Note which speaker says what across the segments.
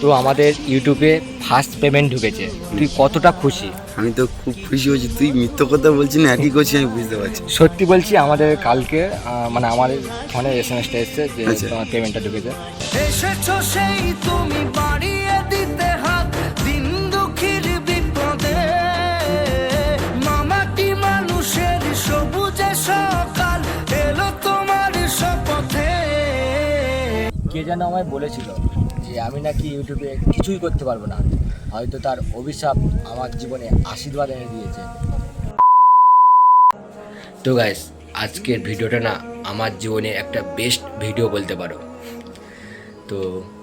Speaker 1: তো আমাদের ইউটিউবে ফার্স্ট পেমেন্ট ঢুকেছে। তুই কতটা খুশি?
Speaker 2: আমি তো খুব খুশি হয়েছি। তুই মিথ্য কথা বলছিস না একই করছি আমি বুঝতে পারছি।
Speaker 1: সত্যি বলছি আমাদের কালকে আহ, মানে আমার ফোনে এস এম এসটা এসছে যে
Speaker 2: আচ্ছা।
Speaker 1: তোমার পেমেন্টটা ঢুকেছে।
Speaker 3: এসেছ সেই তুমি বাড়িয়ে দিতে হাত দিন দুঃখীর বিপদে। মামাটি মানুষের সবুজে সকাল এলো তোমার শপথে।
Speaker 1: কে যেন আমায় বলেছিল যে আমি নাকি ইউটিউবে কিছুই করতে পারব না। হয়তো তার অভিশাপ আমার জীবনে আশীর্বাদ এনে দিয়েছে। তো গাইস আজকের ভিডিওটা না আমার জীবনে একটা বেস্ট ভিডিও বলতে পারো। তো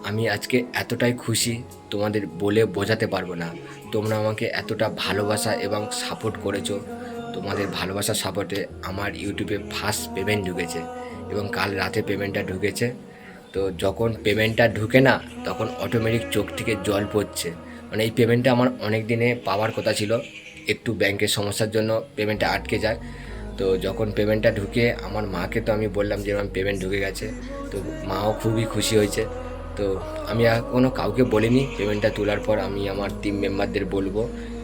Speaker 1: আমি আজকে এতটাই খুশি তোমাদের বলে বোঝাতে পারব না। তোমরা আমাকে এতটা ভালোবাসা এবং সাপোর্ট করেছ। তোমাদের ভালোবাসা সাপোর্টে আমার ইউটিউবে ফার্স্ট পেমেন্ট ঢুকেছে এবং কাল রাতে পেমেন্টটা ঢুকেছে। তো যখন পেমেন্টটা ঢুকে না, তখন অটোমেটিক চোখ থেকে জল পড়ছে। মানে এই পেমেন্টটা আমার অনেক দিনে পাওয়ার কথা ছিল। একটু ব্যাংকের সমস্যার জন্য পেমেন্টটা আটকে যায়। তো যখন পেমেন্টটা ঢুকে, আমার মাকে তো আমি বললাম যে আমার পেমেন্ট ঢুকে গেছে। তো মাও খুবই খুশি হয়েছে। তো আমি এখনও কাউকে বলিনি। পেমেন্টটা তোলার পর আমি আমার টিম মেম্বারদের বলব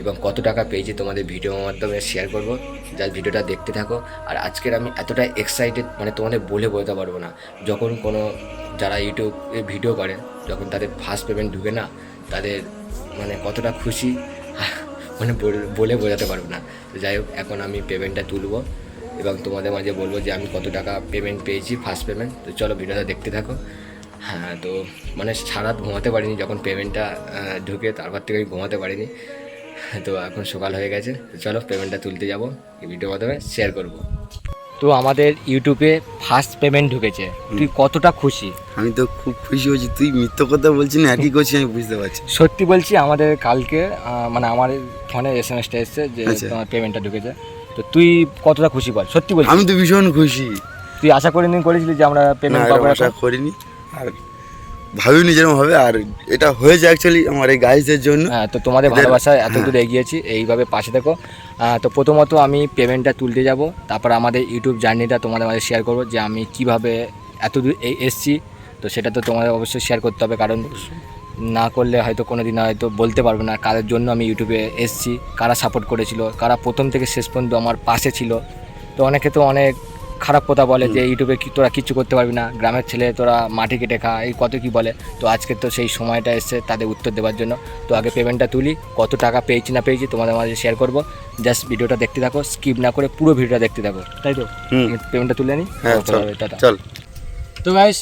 Speaker 1: এবং কত টাকা পেয়েছি তোমাদের ভিডিওর মাধ্যমে শেয়ার করব। যার ভিডিওটা দেখতে থাকো। আর আজকের আমি এতটা এক্সাইটেড মানে তোমাদের বলে বলতে পারব না। যখন কোনো যারা ইউটিউবে ভিডিও করে, যখন তাদের ফার্স্ট পেমেন্ট ঢুকে না, তাদের মানে কতটা খুশি মানে বলে বোঝাতে পারব না। তো যাই হোক, এখন আমি পেমেন্টটা তুলবো এবং তোমাদের মাঝে বলব যে আমি কত টাকা পেমেন্ট পেয়েছি ফার্স্ট পেমেন্ট তো চলো ভিডিওটা দেখতে থাকো। হ্যাঁ তো মানে সারাত ঘুমাতে পারিনি যখন পেমেন্টটা ঢুকে তারপর থেকে ঘুমাতে পারিনি। তো এখন সকাল হয়ে গেছে চলো পেমেন্টটা তুলতে যাব এই ভিডিওর মাধ্যমে শেয়ার করব। তো আমাদের ইউটিউবে ফার্স্ট পেমেন্ট ঢুকেছে তুই কতটা খুশি?
Speaker 2: আমি তো খুব খুশি হয়েছি তুই মিথ্য কথা বলছিস না একই করছি আমি বুঝতে পারছি।
Speaker 1: সত্যি বলছি আমাদের কালকে মানে আমার ফোনে এস এম এসটা এসছে যে
Speaker 2: আচ্ছা।
Speaker 1: তোমার পেমেন্টটা ঢুকেছে। তো তুই কতটা খুশি বল? সত্যি বলছি।
Speaker 2: আমি তো ভীষণ খুশি।
Speaker 1: তুই আশা করিনি করেছিলি যে আমরা পেমেন্ট পাবো
Speaker 2: আশা করিনি। আর ভাবিনি যেরকম হবে আর এটা হয়েছে অ্যাকচুয়ালি আমার এই গাইজদের জন্য।
Speaker 1: হ্যাঁ তো তোমাদের
Speaker 2: এদের-
Speaker 1: ভালোবাসায় এত
Speaker 2: হ্যাঁ।
Speaker 1: দূর এগিয়েছি এইভাবে পাশে দেখো তো প্রথমত আমি পেমেন্টটা তুলতে যাব তারপর আমাদের ইউটিউব জার্নিটা তোমাদের মাঝে শেয়ার করব যে আমি কীভাবে এত দূর এসছি। তো সেটা তো তোমাদের অবশ্যই শেয়ার করতে হবে কারণ না করলে হয়তো কোনো দিন হয়তো বলতে পারব না কাদের জন্য আমি ইউটিউবে এসছি কারা সাপোর্ট করেছিল কারা প্রথম থেকে শেষ পর্যন্ত আমার পাশে ছিল। তো অনেকে তো অনেক খারাপ কথা বলে যে ইউটিউবে কি তোরা কিচ্ছু করতে পারবি না গ্রামের ছেলে তোরা মাটি কেটে খা এই কত কি বলে? তো আজকে তো সেই সময়টা এসছে তাদের উত্তর দেওয়ার জন্য। তো আগে পেমেন্টটা তুলি কত টাকা পেয়েছি না পেয়েছি তোমাদের মাঝে শেয়ার করব। জাস্ট ভিডিওটা দেখতে থাকো স্কিপ না করে পুরো ভিডিওটা দেখতে থাকো। তাই তো? পেমেন্টটা তুলে নিই
Speaker 2: হ্যাঁ। চল
Speaker 1: তো গাইস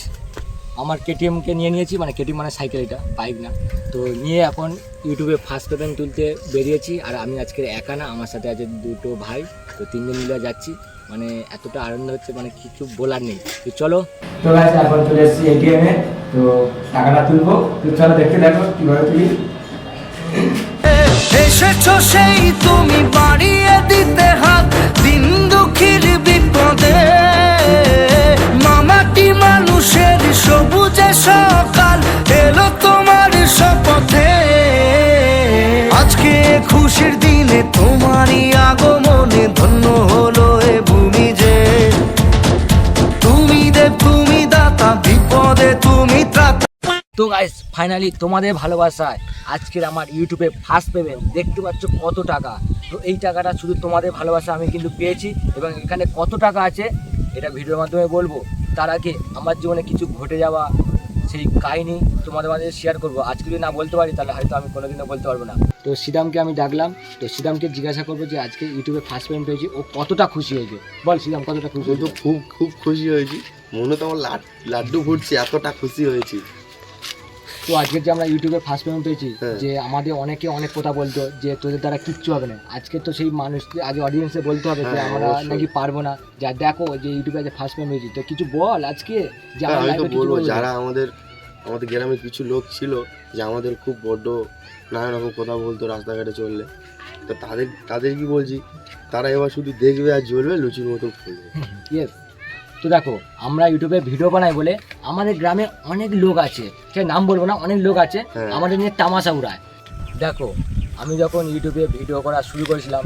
Speaker 1: আমার কেটিএমকে নিয়ে নিয়েছি মানে কেটিএম মানে সাইকেল এটা বাইক না। তো নিয়ে এখন ইউটিউবে ফার্স্ট পেমেন্ট তুলতে বেরিয়েছি আর আমি আজকে একা না আমার সাথে আছে দুটো ভাই তো তিনজন মিলে যাচ্ছি। মানে এতটা আনন্দ হচ্ছে মানে কিছু বলার নেই। তো চলো। তো গাইস এখন চলে এসেছি এটিএমে তো টাকাটা তুলবো। তো চলো দেখতে দেখো কীভাবে তুলি।
Speaker 3: এসেছ সেই তুমি বাড়িয়ে দিতে হাত দিন দুঃখীর বিপদে। মামাটি মানুষের সবুজে সকাল এলো তোমার শপথে। আজকে খুশির দিনে তোমারই
Speaker 1: তো গাইস ফাইনালি তোমাদের ভালোবাসায় আজকের আমার ইউটিউবে ফার্স্ট পেমেন্ট দেখতে পাচ্ছ কত টাকা? তো এই টাকাটা শুধু তোমাদের ভালোবাসা আমি কিন্তু পেয়েছি এবং এখানে কত টাকা আছে এটা ভিডিওর মাধ্যমে বলব। তার আগে আমার জীবনে কিছু ঘটে যাওয়া সেই কাহিনী তোমাদের মাঝে শেয়ার করব। আজকে যদি না বলতে পারি তাহলে হয়তো আমি কোনোদিনও বলতে পারব না। তো সিদামকে আমি ডাকলাম। তো সিদামকে জিজ্ঞাসা করব যে আজকে ইউটিউবে ফার্স্ট পেমেন্ট পেয়েছি। ও কতটা খুশি হয়েছে? বল সিদাম কতটা খুশি হয়েছে?
Speaker 2: খুব খুব খুশি হয়েছি। মনে তো আমার লাড- লাড্ডু ফুটছে এতটা খুশি হয়েছি।
Speaker 1: তো আজকে যে আমরা ইউটিউবে ফার্স্ট পেমেন্ট পেয়েছি
Speaker 2: হ্যাঁ।
Speaker 1: যে আমাদের অনেকে অনেক কথা বলতো যে তোদের দ্বারা কিচ্ছু হবে না আজকে তো সেই মানুষকে আজ অডিয়েন্সে বলতে হবে যে
Speaker 2: হ্যাঁ,
Speaker 1: আমরা। নাকি পারব না যা দেখো যে ইউটিউবে আজ ফার্স্ট পেমেন্ট পেয়েছি তো কিছু বল আজকে যে
Speaker 2: হ্যাঁ, আমি তো বলব যারা আমাদের আমাদের গ্রামে কিছু লোক ছিল যে আমাদের খুব বড্ড নানা রকম কথা বলতো রাস্তাঘাটে চললে তো তাদের তাদের কি বলছি তারা এবার শুধু দেখবে আর জ্বলবে লুচির মতো ফুলবে
Speaker 1: Yes. তো দেখো আমরা ইউটিউবে ভিডিও বানাই বলে আমাদের গ্রামে অনেক লোক আছে। সে নাম বলব না অনেক লোক আছে
Speaker 2: হ্যাঁ।
Speaker 1: আমাদের নিয়ে তামাশা উড়ায়। দেখো আমি যখন ইউটিউবে ভিডিও করা শুরু করেছিলাম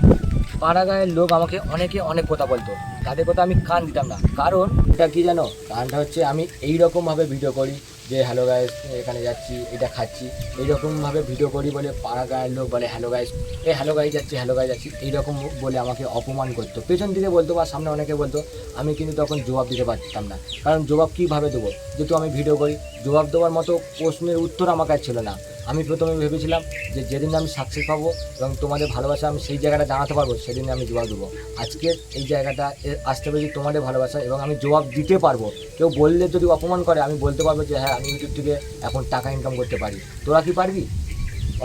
Speaker 1: পাড়া গায়ের লোক আমাকে অনেকে অনেক কথা বলতো। তাদের কথা আমি কান দিতাম না। কারণ এটা কি জানো? কানটা হচ্ছে আমি এইরকমভাবে ভিডিও করি যে হ্যালো গাইস এখানে যাচ্ছি, এটা খাচ্ছি। এইরকমভাবে ভিডিও করি বলে পাড়া গায়ের লোক বলে হ্যালো গাইস এই হ্যালো গাই যাচ্ছি হ্যালো গাই যাচ্ছি। এইরকম বলে আমাকে অপমান করতো। পেছন দিকে বলতো বা সামনে অনেকে বলতো, আমি কিন্তু তখন জবাব দিতে পারতাম না। কারণ জবাব কীভাবে দেবো? যেহেতু আমি ভিডিও করি, জবাব দেওয়ার মতো প্রশ্নের উত্তর আমার কাছে ছিল না। আমি প্রথমে ভেবেছিলাম যে যেদিন আমি সাকসেস পাবো এবং তোমাদের ভালোবাসা আমি সেই জায়গাটা জানাতে পারব সেদিন আমি জবাব দেবো। আজকে এই জায়গাটা আসতে পেরেছি তোমাদের ভালোবাসা এবং আমি জবাব দিতে পারব। কেউ বললে যদি অপমান করে, আমি বলতে পারব যে হ্যাঁ আমি ইউটিউব থেকে এখন টাকা ইনকাম করতে পারি। তোরা কি পারবি?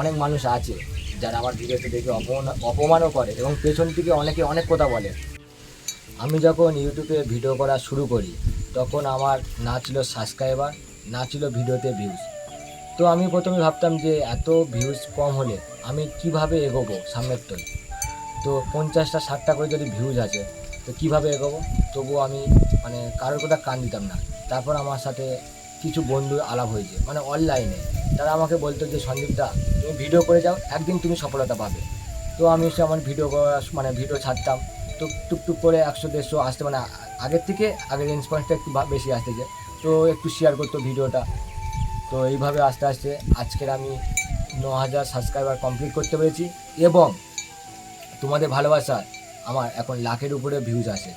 Speaker 1: অনেক মানুষ আছে যারা আমার ভিডিওতে দেখে অপমান, অপমানও করে এবং পেছন থেকে অনেকে অনেক কথা বলে। আমি যখন ইউটিউবে ভিডিও করা শুরু করি, তখন আমার না ছিল সাবস্ক্রাইবার না ছিল ভিডিওতে ভিউজ তো আমি প্রথমে ভাবতাম যে এত ভিউজ কম হলে আমি কীভাবে এগোবো সামনের তোল? তো পঞ্চাশটা, ষাটটা করে যদি ভিউজ আছে তো কীভাবে এগোবো? তবুও আমি মানে কারোর কথা কান দিতাম না। তারপর আমার সাথে কিছু বন্ধুর আলাপ হয়েছে মানে অনলাইনে তারা আমাকে বলতো যে সন্দীপদা তুমি ভিডিও করে যাও, একদিন তুমি সফলতা পাবে। তো আমি সে আমার ভিডিও করা মানে ভিডিও ছাড়তাম। তো টুকটুক করে একশো, দেড়শো আসতে মানে আগের থেকে আগের রেসপন্সটা একটু বেশি আসতেছে তো একটু শেয়ার করতো ভিডিওটা তো এইভাবে আস্তে আস্তে আজকের আমি ন হাজার সাবস্ক্রাইবার কমপ্লিট করতে পেরেছি এবং তোমাদের ভালোবাসা আমার এখন লাখের উপরে ভিউজ আসে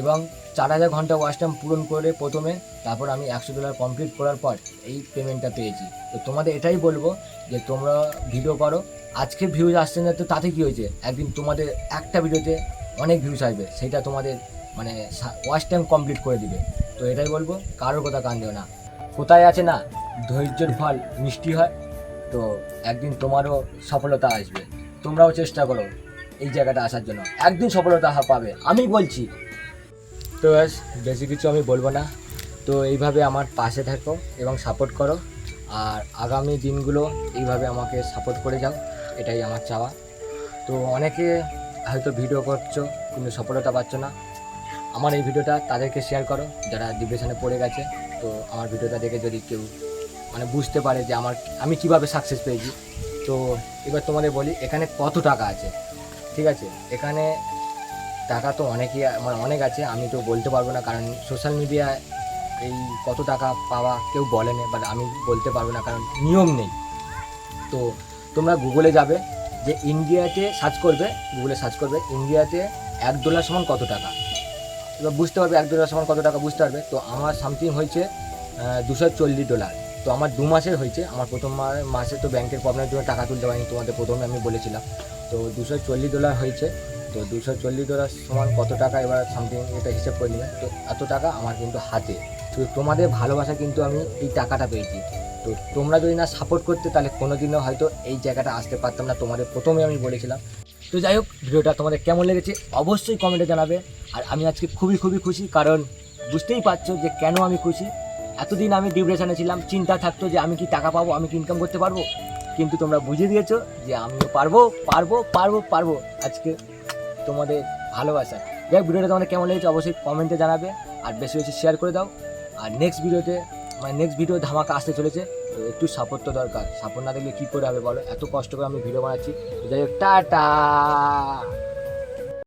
Speaker 1: এবং চার হাজার ঘণ্টা ওয়াচ টাইম পূরণ করে প্রথমে তারপর আমি একশো ডলার কমপ্লিট করার পর এই পেমেন্টটা পেয়েছি। তো তোমাদের এটাই বলব যে তোমরা ভিডিও করো। আজকে ভিউজ আসছে না তো তাতে কী হয়েছে? একদিন তোমাদের একটা ভিডিওতে অনেক ভিউজ আসবে, সেটা তোমাদের মানে ওয়াচ টাইম কমপ্লিট করে দিবে। তো এটাই বলব, কারোর কথা কান দিও না। কোথায় আছে না, ধৈর্যের ফল মিষ্টি হয়, তো একদিন তোমারও সফলতা আসবে। তোমরাও চেষ্টা করো এই জায়গাটা আসার জন্য। একদিন সফলতা পাবে, আমি বলছি। তো ব্যাস, বেশি কিছু আমি বলব না। তো এইভাবে আমার পাশে থাকো এবং সাপোর্ট করো। আর আগামী দিনগুলো এইভাবে আমাকে সাপোর্ট করে যাও, এটাই আমার চাওয়া। তো অনেকে হয়তো ভিডিও করছ, কিন্তু সফলতা পাচ্ছ না। আমার এই ভিডিওটা তাদেরকে শেয়ার করো, যারা ডিপ্রেশনে পড়ে গেছে। তো আমার ভিডিওটা দেখে যদি কেউ মানে বুঝতে পারে যে আমার, আমি কীভাবে সাকসেস পেয়েছি। তো এবার তোমাদের বলি, এখানে কত টাকা আছে? ঠিক আছে? এখানে টাকা তো অনেকই মানে অনেক আছে, আমি তো বলতে পারব না, কারণ সোশ্যাল মিডিয়ায় এই কত টাকা পাওয়া কেউ বলেনি বাট আমি বলতে পারব না, কারণ নিয়ম নেই। তো তোমরা গুগলে যাবে, যে ইন্ডিয়াতে সার্চ করবে গুগলে সার্চ করবে ইন্ডিয়াতে এক ডলার সমান কত টাকা? এবার বুঝতে পারবে এক ডলার সমান কত টাকা বুঝতে পারবে। তো আমার সামথিং হয়েছে দুশো চল্লিশ ডলার। তো আমার দু মাসের হয়েছে, আমার প্রথম মাসে তো ব্যাংকের প্রবলেমের জন্য টাকা তুলতে পারিনি, তোমাদের প্রথমে আমি বলেছিলাম। তো দুশো চল্লিশ ডলার হয়েছে, তো দুশো চল্লিশ ডলার সমান কত টাকা এবার সামথিং এটা হিসেব করে নেবেন তো এত টাকা আমার কিন্তু হাতে। তো তোমাদের ভালোবাসা কিন্তু আমি এই টাকাটা পেয়েছি। তো তোমরা যদি না সাপোর্ট করতে, তাহলে কোনোদিনও হয়তো এই জায়গাটা আসতে পারতাম না, তোমাদের প্রথমে আমি বলেছিলাম। তো যাই হোক, ভিডিওটা তোমাদের কেমন লেগেছে অবশ্যই কমেন্টে জানাবে। আর আমি আজকে খুবই খুবই খুশি, কারণ বুঝতেই পারছ যে কেন আমি খুশি। এতদিন আমি ডিপ্রেশনে ছিলাম, চিন্তা থাকতো যে আমি কি টাকা পাবো, আমি কি ইনকাম করতে পারব? কিন্তু তোমরা বুঝে দিয়েছ যে আমিও পারব পারব পারব পারব আজকে তোমাদের ভালোবাসা। যাই ভিডিওটা তোমাদের কেমন লেগেছে অবশ্যই কমেন্টে জানাবে, আর বেশি বেশি শেয়ার করে দাও। আর নেক্সট ভিডিওতে মানে নেক্সট ভিডিও ধামাকা আসতে চলেছে। একটু সাপোর্ট তো দরকার। সাপোর্ট না দিলে কী করে হবে বলো? এত কষ্ট করে আমি ভিডিও বানাচ্ছি। যাই হোক, টাটা!